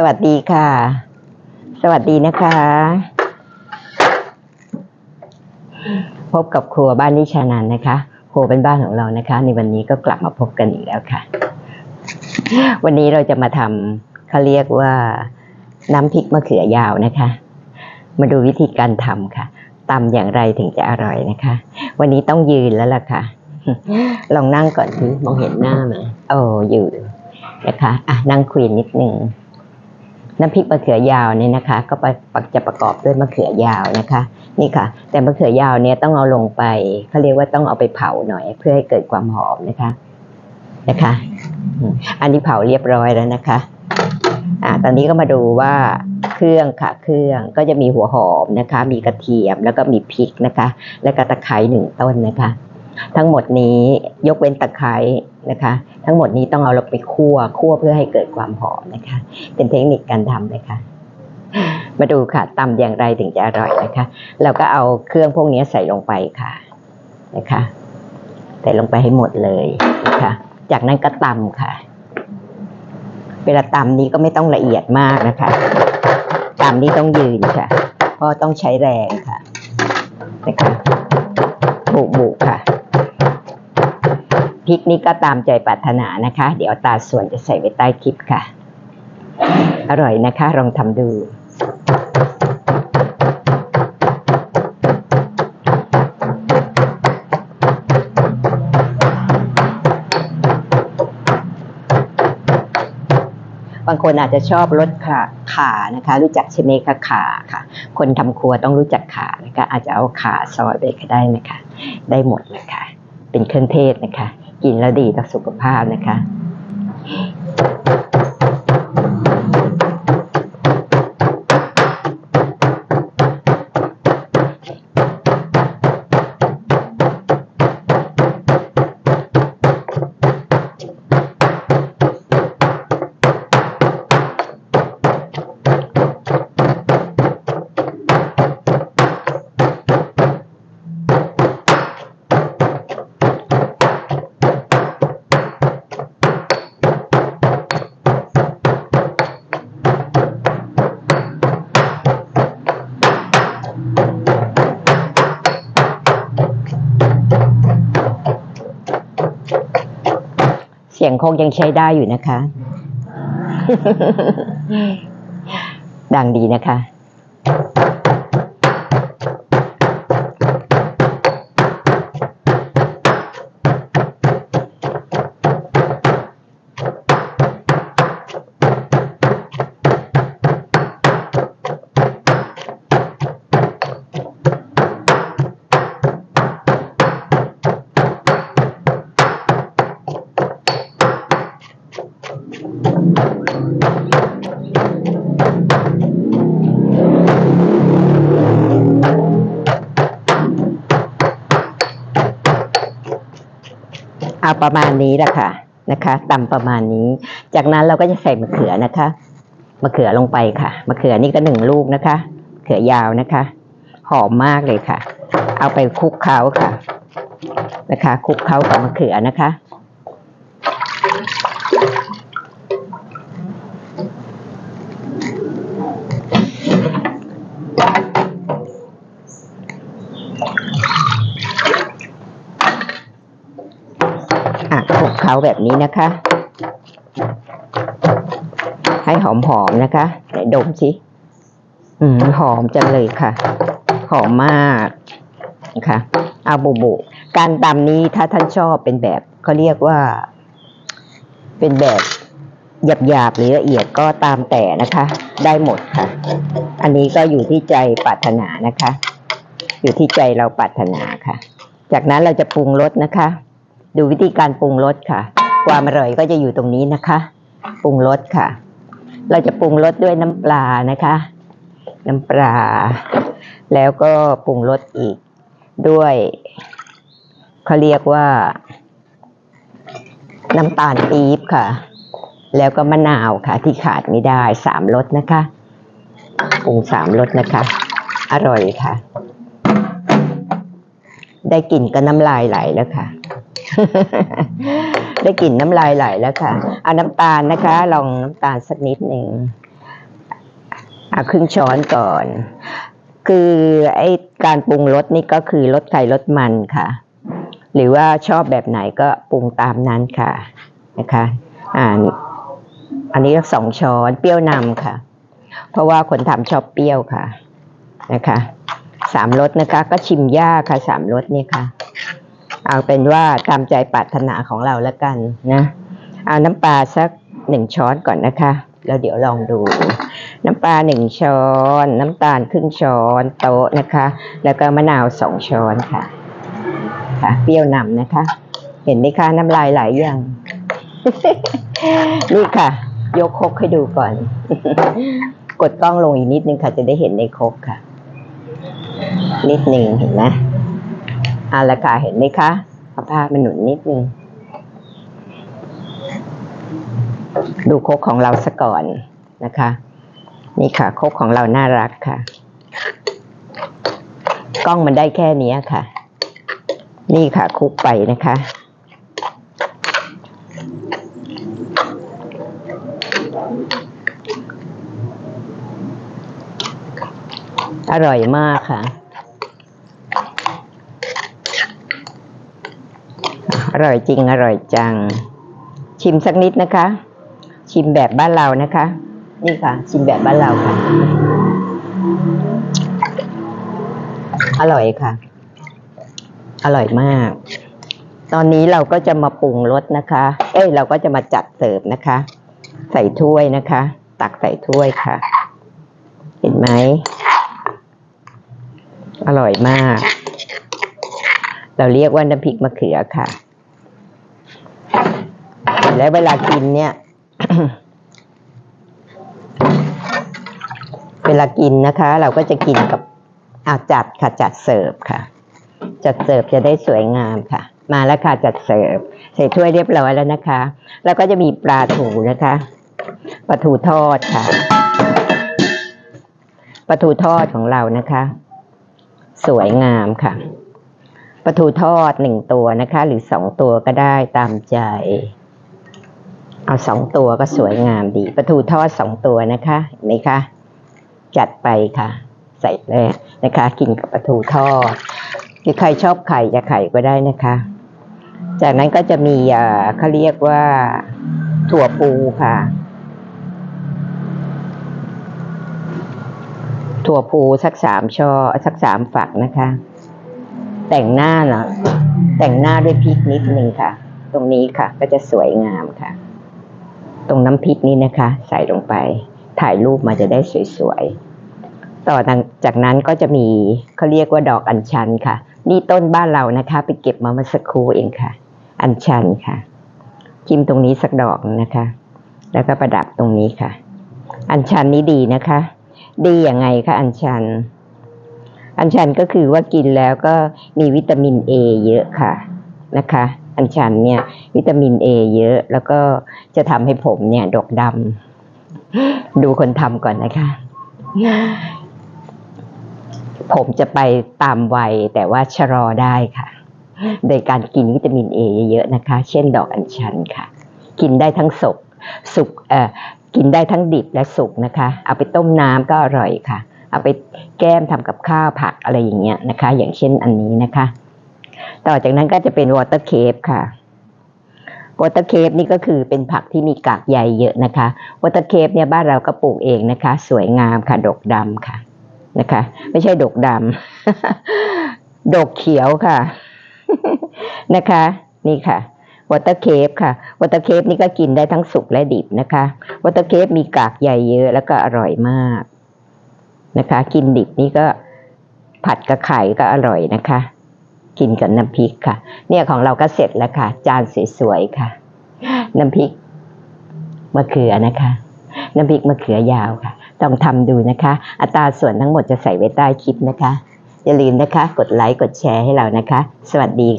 สวัสดีค่ะ สวัสดีนะคะ พบกับครัวบ้านนิชานันนะคะ ครัวเป็นบ้านของเรานะคะ ในวันนี้ก็กลับมาพบกันอีกแล้วค่ะ วันนี้เราจะมาทำเขาเรียกว่าน้ำพริกมะเขือยาวนะคะ มาดูวิธีการทำค่ะตำอย่างไรถึงจะอร่อยนะคะ วันนี้ต้องยืนแล้วล่ะค่ะ ลองนั่งก่อนสิมองเห็นหน้าไหมโอ้ยืนนะคะ อะ นั่งคุยนิดนึง น้ำพริกมะเขือยาวเนี่ยนะคะ ก็ประจะประกอบด้วยมะเขือยาวนะคะ นี่ค่ะ แต่มะเขือยาวเนี่ยต้องเอาลงไปเขาเรียกว่าต้องเอาไปเผาหน่อย เพื่อให้เกิดความหอมนะคะนะคะ อันนี้เผาเรียบร้อยแล้วนะคะอ่าตอนนี้ก็มาดูว่าเครื่องค่ะ เครื่องก็จะมีหัวหอมนะคะ มีกระเทียมแล้วก็มีพริกนะคะ และก็ตะไคร้หนึ่งต้นนะคะ ทั้งหมดนี้ยกเว้นตะไคร้นะคะ ทั้งหมดนี้ต้องเอาลงไปคั่วคั่วเพื่อให้เกิดความหอมนะคะ เป็นเทคนิคการทำนะคะ มาดูค่ะตำอย่างไรถึงจะอร่อยนะคะ เราก็เอาเครื่องพวกนี้ใส่ลงไปค่ะนะคะ ใส่ลงไปให้หมดเลยนะคะ จากนั้นก็ตำค่ะ เวลาตำนี้ก็ไม่ต้องละเอียดมากนะคะตำนี้ต้องยืนค่ะ เพราะต้องใช้แรงค่ะนะคะบุบุค่ะ พริกนี้ก็ตามใจปรารถนานะคะ เดี๋ยวตาส่วนจะใส่ไว้ใต้คลิปค่ะ อร่อยนะคะ ลองทำดูบางคนอาจจะชอบรสขาขานะคะ รู้จักใช่ไหมคะขาค่ะ คนทำครัวต้องรู้จักขานะคะ อาจจะเอาขาซอยไปก็ได้นะคะ ได้หมดเลยค่ะเป็นเครื่องเทศนะคะ กินแล้วดีต่อสุขภาพนะคะ ยงคงยังใช้ได้อยู่นะคะ ดังดีนะคะ เอาประมาณนี้แหละค่ะนะคะตำประมาณนี้ จากนั้นเราก็จะใส่มะเขือนะคะมะเขือลงไปค่ะมะเขือนี่ก็หนึ่งลูกนะคะมะเขือยาวนะคะ หอมมากเลยค่ะ เอาไปคลุกเคล้าค่ะ นะคะคลุกเคล้ากับมะเขือนะคะ อะคลุกเคล้าแบบนี้นะคะ ให้หอมๆนะคะไหนดมสิอืมหอมจังเลยค่ะ หอมมากนะคะเอาบุบุ การตำนี้ถ้าท่านชอบเป็นแบบเขาเรียกว่า เป็นแบบหยาบๆหรือละเอียดก็ตามแต่นะคะ ได้หมดค่ะ อันนี้ก็อยู่ที่ใจปรารถนานะคะ อยู่ที่ใจเราปรารถนาค่ะ จากนั้นเราจะปรุงรสนะคะ ดูวิธีการปรุงรสค่ะ ความอร่อยก็จะอยู่ตรงนี้นะคะ ปรุงรสค่ะ เราจะปรุงรสด้วยน้ำปลานะคะ น้ำปลา แล้วก็ปรุงรสอีก ด้วยเขาเรียกว่า น้ำตาลปี๊บค่ะ แล้วก็มะนาวค่ะ ที่ขาดไม่ได้สามรสนะคะปรุงสามรสนะคะ อร่อยค่ะ ได้กลิ่นก็น้ำลายไหลแล้วค่ะ ได้กลิ่นน้ำลายไหลแล้วค่ะเอาน้ำตาลนะคะ ลองน้ำตาลสักนิดหนึ่งเอาครึ่งช้อนก่อน คือไอ้การปรุงรสนี่ก็คือรสไข่รสมันค่ะ หรือว่าชอบแบบไหนก็ปรุงตามนั้นค่ะนะคะ อ่าอันนี้สองช้อนเปรี้ยวนำค่ะ เพราะว่าคนทำชอบเปรี้ยวค่ะนะคะสามรสนะคะ ก็ชิมยากค่ะสามรสนี่ค่ะ เอาเป็นว่าตามใจปรารถนาของเราแล้วกันนะเอาน้ำปลาสักหนึ่งช้อนก่อนนะคะ แล้วเดี๋ยวลองดู น้ำปลาหนึ่งช้อน น้ำตาลครึ่งช้อนโต๊ะนะคะ แล้วก็มะนาวสองช้อนค่ะ ค่ะ เปรี้ยวนำนะคะ เห็นไหมคะน้ำลายไหลยังนี่ค่ะ ยกคกให้ดูก่อน กดกล้องลงอีกนิดนึงค่ะ จะได้เห็นในคกค่ะ นิดหนึ่งเห็นไหม เอาละค่ะเห็นไหมคะเอาผ้ามันหนุนนิดนึง ดูโคกของเราซะก่อนนะคะ นี่ค่ะโคกของเราน่ารักค่ะ กล้องมันได้แค่นี้ค่ะ นี่ค่ะคุกไปนะคะอร่อยมากค่ะ อร่อยจริงอร่อยจัง ชิมสักนิดนะคะ ชิมแบบบ้านเรานะคะ นี่ค่ะ ชิมแบบบ้านเราค่ะ อร่อยค่ะ อร่อยมาก ตอนนี้เราก็จะมาปรุงรสนะคะ เอ้ย เราก็จะมาจัดเสิร์ฟนะคะ ใส่ถ้วยนะคะ ตักใส่ถ้วยค่ะ เห็นไหมอร่อยมาก เราเรียกว่าน้ำพริกมะเขือค่ะ แล้วเวลากินเนี่ย เวลากินนะคะ เราก็จะกินกับอาจัดค่ะจัดเสิร์ฟค่ะ จัดเสิร์ฟจะได้สวยงามค่ะ มาแล้วค่ะจัดเสิร์ฟใส่ถ้วยเรียบร้อยแล้วนะคะ แล้วก็จะมีปลาถูนะคะปลาทูทอดค่ะปลาทูทอดของเรานะคะ สวยงามค่ะปลาทูทอดหนึ่งตัวนะคะ หรือสองตัวก็ได้ตามใจ เอาสองตัวก็สวยงามดีปลาทูทอดสองตัวนะคะเห็นไหมคะจัดไปค่ะ ใส่เลยนะคะ กินกับปลาทูทอดหรือใครชอบไข่จะไข่ก็ได้นะคะ จากนั้นก็จะมีอ่าเขาเรียกว่าถั่วปูค่ะ ถั่วพูสักสามช่อสักสามฝักนะคะ แต่งหน้าเนาะแต่งหน้าด้วยพริกนิดนึงค่ะ ตรงนี้ค่ะ ก็จะสวยงามค่ะ ตรงน้ำพริกนี้นะคะ ใส่ลงไป ถ่ายรูปมาจะได้สวยๆ ต่อจากนั้นก็จะมีเขาเรียกว่าดอกอัญชันค่ะ นี่ต้นบ้านเรานะคะ ไปเก็บมาเมื่อสักครู่เองค่ะ อัญชันค่ะจิ้มตรงนี้สักดอกนะคะ แล้วก็ประดับตรงนี้ค่ะ อัญชันนี้ดีนะคะ ดีย่างไงคะอัญชัน อัญชันก็คือว่ากินแล้วก็มีวิตามินเอเยอะค่ะนะคะ อัญชันเนี่ย วิตามินเอเยอะ แล้วก็จะทำให้ผมเนี่ย ดกดำดูคนทำก่อนนะคะ ผมจะไปตามวัยแต่ว่าชะลอได้ค่ะ โดยการกินวิตามินเอเยอะๆนะคะ เช่นดอกอัญชันค่ะ กินได้ทั้งสุกสุกเอ่อกินได้ทั้งดิบและสุกนะคะ เอาไปต้มน้ำก็อร่อยค่ะ เอาไปแก้มทำกับข้าวผักอะไรอย่างเงี้ยนะคะ อย่างเช่นอันนี้นะคะ ต่อจากนั้นก็จะเป็นวอเตอร์เคฟค่ะวอเตอร์เคฟนี่ก็คือเป็นผักที่มีกากใยเยอะนะคะวอเตอร์เคฟเนี่ยบ้านเราก็ปลูกเองนะคะ สวยงามค่ะ ดกดำค่ะนะคะ ไม่ใช่ดกดำดกเขียวค่ะนะคะ นี่ค่ะวอเตอร์เคฟค่ะวอเตอร์เคฟนี่ก็กินได้ทั้งสุกและดิบนะคะวอเตอร์เคฟมีกากใยเยอะแล้วก็อร่อยมากนะคะ กินดิบนี่ก็ผัดกับไข่ก็อร่อยนะคะ กินกับน้ำพริกค่ะ เนี่ยของเราก็เสร็จแล้วค่ะ จานสวยๆค่ะ น้ำพริกมะเขือนะคะ น้ำพริกมะเขือยาวค่ะ ต้องทำดูนะคะ อัตราส่วนทั้งหมดจะใส่ไว้ใต้คลิปนะคะ อย่าลืมนะคะ กดไลค์กดแชร์ให้เรานะคะ สวัสดีค่ะ